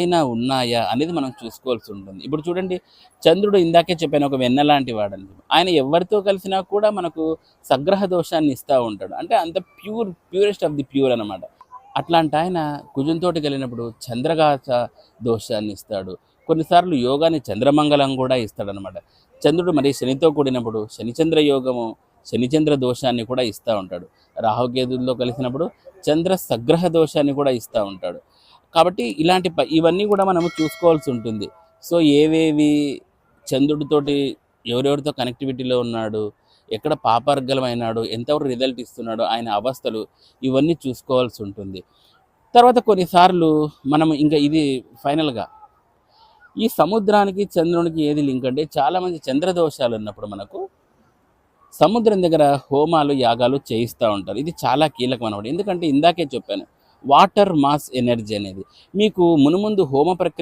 అయినా ఉన్నాయా అనేది మనం చూసుకోవాల్సి ఉంటుంది. ఇప్పుడు చూడండి చంద్రుడు ఇందాకే చెప్పాను ఒక వెన్న లాంటి వాడని ఆయన ఎవరితో కలిసినా కూడా మనకు సగ్రహ దోషాన్ని ఇస్తూ ఉంటాడు. అంటే అంత pure purest of the pure అనమాట అట్లాంటి ఆయన కుజంతోటి కలిగినప్పుడు చంద్రగాచ దోషాన్ని ఇస్తాడు. కొన్నిసార్లు యోగాన్ని చంద్రమంగళం కూడా ఇస్తాడనమాట చంద్రుడు మరి శనితో కూడినప్పుడు శనిచంద్ర యోగము శనిచంద్ర దోషాన్ని కూడా ఇస్తూ ఉంటాడు. రాహుకేతుల్లో కలిసినప్పుడు చంద్ర సగ్రహ దోషాన్ని కూడా ఇస్తూ ఉంటాడు. కాబట్టి ఇలాంటి ప- ఇవన్నీ కూడా మనము చూసుకోవాల్సి ఉంటుంది. సో ఏవేవి చంద్రుడితోటి ఎవరెవరితో కనెక్టివిటీలో ఉన్నాడు ఎక్కడ పాపార్గలమైనాడు ఎంతవరకు రిజల్ట్ ఇస్తున్నాడు ఆయన అవస్థలు ఇవన్నీ చూసుకోవాల్సి ఉంటుంది. తర్వాత కొన్నిసార్లు మనం ఇంకా ఇది ఫైనల్గా ఈ సముద్రానికి చంద్రునికి ఏది లింక్ అంటే చాలామంది చంద్రదోషాలు ఉన్నప్పుడు మనకు సముద్రం దగ్గర హోమాలు యాగాలు చేయిస్తూ ఉంటారు. ఇది చాలా కీలకం అనమాట ఎందుకంటే ఇందాకే చెప్పాను వాటర్ మాస్ ఎనర్జీ అనేది. మీకు మునుముందు హోమ ప్రక్రియ